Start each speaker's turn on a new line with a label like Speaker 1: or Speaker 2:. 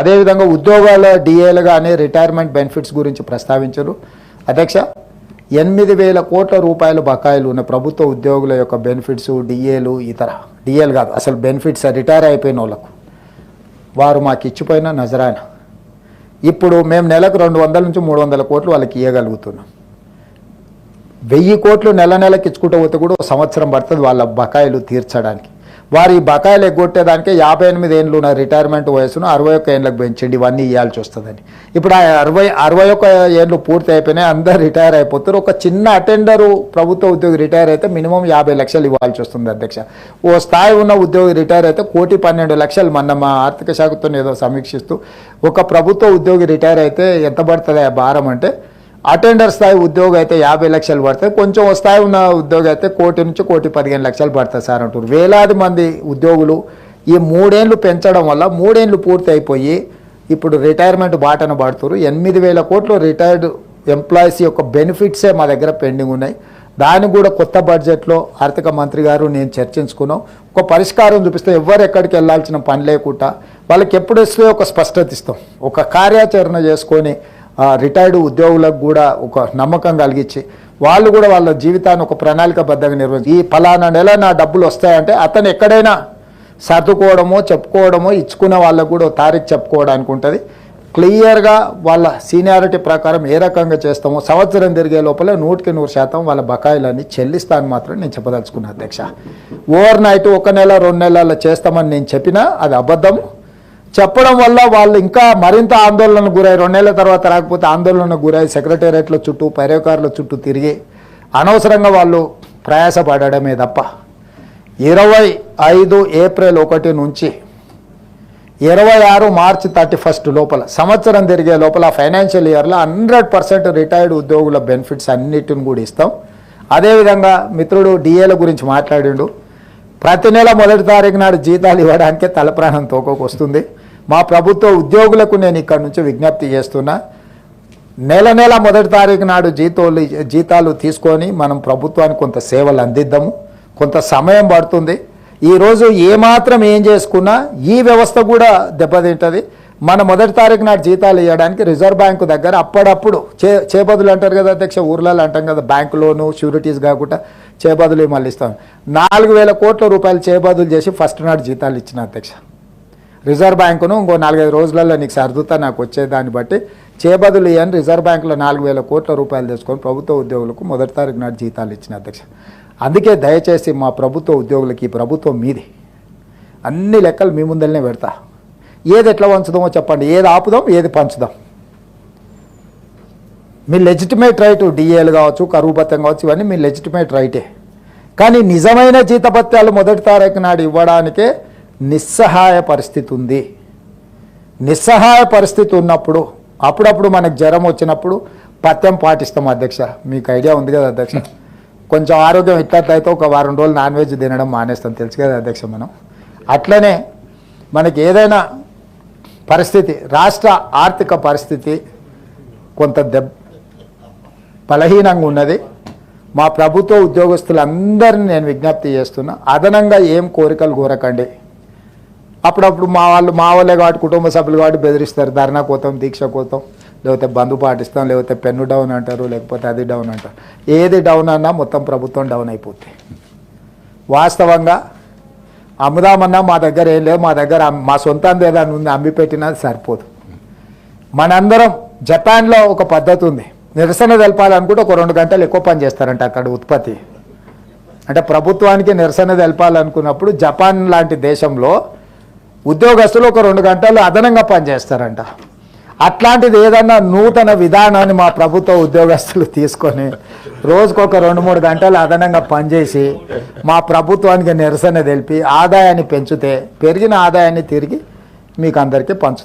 Speaker 1: అదేవిధంగా ఉద్యోగాల డిఏలు రిటైర్మెంట్ బెనిఫిట్స్ గురించి ప్రస్తావించారు. అధ్యక్ష ఎనిమిది వేల కోట్ల రూపాయల బకాయిలు ఉన్న ప్రభుత్వ ఉద్యోగుల యొక్క బెనిఫిట్స్ డిఏలు ఇతర డిఏలు కాదు అసలు బెనిఫిట్స్ రిటైర్ అయిపోయిన వాళ్ళకు వారు మాకు ఇచ్చిపోయిన నజరాయన ఇప్పుడు మేము నెలకు రెండు వందల నుంచి మూడు వందల కోట్లు వాళ్ళకి ఇవ్వగలుగుతున్నాం వెయ్యి కోట్లు నెల నెలకి ఇచ్చుకుంటూ పోతే కూడా ఒక సంవత్సరం పడుతుంది వాళ్ళ బకాయిలు తీర్చడానికి. వారి బకాయిలు ఎగ్గొట్టేదానికి యాభై ఎనిమిది ఏళ్ళు ఉన్న రిటైర్మెంట్ వయసును అరవై ఒక్క ఏండ్లకు పెంచండి. ఇవన్నీ ఇవ్వాల్సి వస్తుందని. ఇప్పుడు ఆ అరవై అరవై ఒక్క ఏళ్ళు పూర్తి అయిపోయినాయి అందరు రిటైర్ అయిపోతారు. ఒక చిన్న అటెండరు ప్రభుత్వ ఉద్యోగి రిటైర్ అయితే మినిమం యాభై లక్షలు ఇవ్వాల్సి వస్తుంది అధ్యక్ష. ఓ స్థాయి ఉన్న ఉద్యోగి రిటైర్ అయితే కోటి పన్నెండు లక్షలు మన మా ఆర్థిక శాఖతో ఏదో సమీక్షిస్తూ ఒక ప్రభుత్వ ఉద్యోగి రిటైర్ అయితే ఎంత పడుతుంది ఆ భారం అంటే అటెండర్ స్థాయి ఉద్యోగం అయితే యాభై లక్షలు పడుతుంది కొంచెం స్థాయి ఉన్న ఉద్యోగం అయితే కోటి నుంచి కోటి పదిహేను లక్షలు పడుతుంది సార్ అంటారు వేలాది మంది ఉద్యోగులు ఈ మూడేళ్ళు పెంచడం వల్ల మూడేళ్ళు పూర్తి అయిపోయి ఇప్పుడు రిటైర్మెంట్ బాటన పడుతున్నారు. ఎనిమిది వేల కోట్లు రిటైర్డ్ ఎంప్లాయీస్ యొక్క బెనిఫిట్సే మా దగ్గర పెండింగ్ ఉన్నాయి. దాన్ని కూడా కొత్త బడ్జెట్లో ఆర్థిక మంత్రి గారు నేను చర్చించుకున్నాం. ఒక పరిష్కారం చూపిస్తే ఎవరు ఎక్కడికి వెళ్ళాల్సిన పని లేకుండా వాళ్ళకి ఎప్పుడు ఇస్తే ఒక స్పష్టత ఇస్తాం. ఒక కార్యాచరణ చేసుకొని రిటైర్డ్ ఉద్యోగులకు కూడా ఒక నమ్మకం కలిగించి వాళ్ళు కూడా వాళ్ళ జీవితాన్ని ఒక ప్రణాళికబద్ధంగా నిర్వహించి ఈ ఫలానా నెల నా డబ్బులు వస్తాయంటే అతను ఎక్కడైనా సర్దుకోవడమో చెప్పుకోవడమో ఇచ్చుకునే వాళ్ళకు కూడా తారీఖు చెప్పుకోవడానికి ఉంటుంది. క్లియర్గా వాళ్ళ సీనియారిటీ ప్రకారం ఏ రకంగా చేస్తామో సంవత్సరం తిరిగే లోపల నూటికి నూరు శాతం వాళ్ళ బకాయిలన్నీ చెల్లిస్తాను మాత్రం నేను చెప్పదలుచుకున్నాను అధ్యక్ష. ఓవర్ నైట్ ఒక నెల రెండు నెలల్లో చేస్తామని నేను చెప్పినా అది అబద్ధం చెప్పడం వల్ల వాళ్ళు ఇంకా మరింత ఆందోళనకు గురై రెండేళ్ళ తర్వాత రాకపోతే ఆందోళనకు గురై సెక్రటేరియట్ల చుట్టూ పర్యకారుల చుట్టూ తిరిగి అనవసరంగా వాళ్ళు ప్రయాసపడమే తప్ప ఇరవై ఐదు ఏప్రిల్ ఒకటి నుంచి ఇరవై ఆరు మార్చి థర్టీ ఫస్ట్ లోపల సంవత్సరం తిరిగే లోపల ఫైనాన్షియల్ ఇయర్లో హండ్రెడ్ పర్సెంట్ రిటైర్డ్ ఉద్యోగుల బెనిఫిట్స్ అన్నిటిని కూడా ఇస్తాం. అదేవిధంగా మిత్రుడు డిఏల గురించి మాట్లాడిండు. ప్రతి నెల మొదటి తారీఖు నాడు జీతాలు ఇవ్వడానికే తలప్రాణం తోకోకు వస్తుంది. మా ప్రభుత్వ ఉద్యోగులకు నేను ఇక్కడ నుంచి విజ్ఞప్తి చేస్తున్నా. నెల నెల మొదటి తారీఖు నాడు జీతాలు జీతాలు తీసుకొని మనం ప్రభుత్వానికి కొంత సేవలు అందిద్దాము. కొంత సమయం పడుతుంది. ఈరోజు ఏమాత్రం ఏం చేసుకున్నా ఈ వ్యవస్థ కూడా దెబ్బతింటుంది. మన మొదటి తారీఖు నాడు జీతాలు ఇవ్వడానికి రిజర్వ్ బ్యాంకు దగ్గర అప్పుడప్పుడు చే చేబదులు అంటారు కదా అధ్యక్ష ఊర్లలో అంటాం కదా బ్యాంకు లోను షూరిటీస్ కాకుండా చేబదులు మళ్ళీ ఇస్తాం. నాలుగు వేల కోట్ల రూపాయలు చేబదులు చేసి ఫస్ట్ నాడు జీతాలు ఇచ్చిన అధ్యక్ష. రిజర్వ్ బ్యాంకును ఇంకో నాలుగైదు రోజులలో నీకు సర్దుతా నాకు వచ్చేదాన్ని బట్టి చేబదులు ఇవ్వని రిజర్వ్ బ్యాంకులో నాలుగు వేల కోట్ల రూపాయలు తెచ్చుకొని ప్రభుత్వ ఉద్యోగులకు మొదటి తారీఖు నాడు జీతాలు ఇచ్చిన అధ్యక్ష. అందుకే దయచేసి మా ప్రభుత్వ ఉద్యోగులకి ప్రభుత్వం మీది. అన్ని లెక్కలు మీ ముందరనే పెడతా. ఏది ఎట్లా పంచుదామో చెప్పండి. ఏది ఆపుదాం ఏది పంచుదాం. మీ లెజిటిమేట్ రైట్ డిఏలు కావచ్చు కరువు భత్యం కావచ్చు ఇవన్నీ మీ లెజిటిమేట్ రైటే కానీ నిజమైన జీతభత్యాలు మొదటి తారీఖు నాడు ఇవ్వడానికే నిస్సహాయ పరిస్థితి ఉంది. నిస్సహాయ పరిస్థితి ఉన్నప్పుడు అప్పుడప్పుడు మనకు జ్వరం వచ్చినప్పుడు పథ్యం పాటిస్తాం అధ్యక్ష. మీకు ఐడియా ఉంది కదా అధ్యక్ష. కొంచెం ఆరోగ్యం ఇట్లయితే ఒక వారం రోజులు నాన్ వెజ్ తినడం మానేస్తాం. తెలుసు కదా అధ్యక్ష మనం. అట్లనే మనకి ఏదైనా పరిస్థితి రాష్ట్ర ఆర్థిక పరిస్థితి కొంత దెబ్ బలహీనంగా ఉన్నది. మా ప్రభుత్వ ఉద్యోగస్తులందరినీ నేను విజ్ఞప్తి చేస్తున్నా అదనంగా ఏం కోరికలు కోరకండి. అప్పుడప్పుడు మా వాళ్ళు మా వాళ్ళే కాబట్టి కుటుంబ సభ్యులు కాబట్టి బెదిరిస్తారు. ధర్నా కోతం దీక్ష కోతం లేకపోతే బంధు పాటిస్తాం లేకపోతే పెన్ను డౌన్ అంటారు లేకపోతే అది డౌన్ అంటారు. ఏది డౌన్ అన్నా మొత్తం ప్రభుత్వం డౌన్ అయిపోతుంది వాస్తవంగా అమ్ముదామన్నా మా దగ్గర ఏం లేదు. మా దగ్గర మా సొంతం ఏదైనా ఉంది అమ్మి పెట్టినా సరిపోదు. మనందరం జపాన్లో ఒక పద్ధతి ఉంది. నిరసన తెలపాలనుకుంటే ఒక రెండు గంటలు ఎక్కువ పని చేస్తారంట అక్కడ ఉత్పత్తి. అంటే ప్రభుత్వానికి నిరసన తెలపాలనుకున్నప్పుడు జపాన్ లాంటి దేశంలో ఉద్యోగస్తులు ఒక రెండు గంటలు అదనంగా పనిచేస్తారంట. అట్లాంటిది ఏదన్నా నూతన విధానాన్ని మా ప్రభుత్వ ఉద్యోగస్తులు తీసుకొని రోజుకొక రెండు మూడు గంటలు అదనంగా పనిచేసి మా ప్రభుత్వానికి నిరసన తెలిపి ఆదాయాన్ని పెంచితే పెరిగిన ఆదాయాన్ని తిరిగి మీకు అందరికీ పంచుతాం.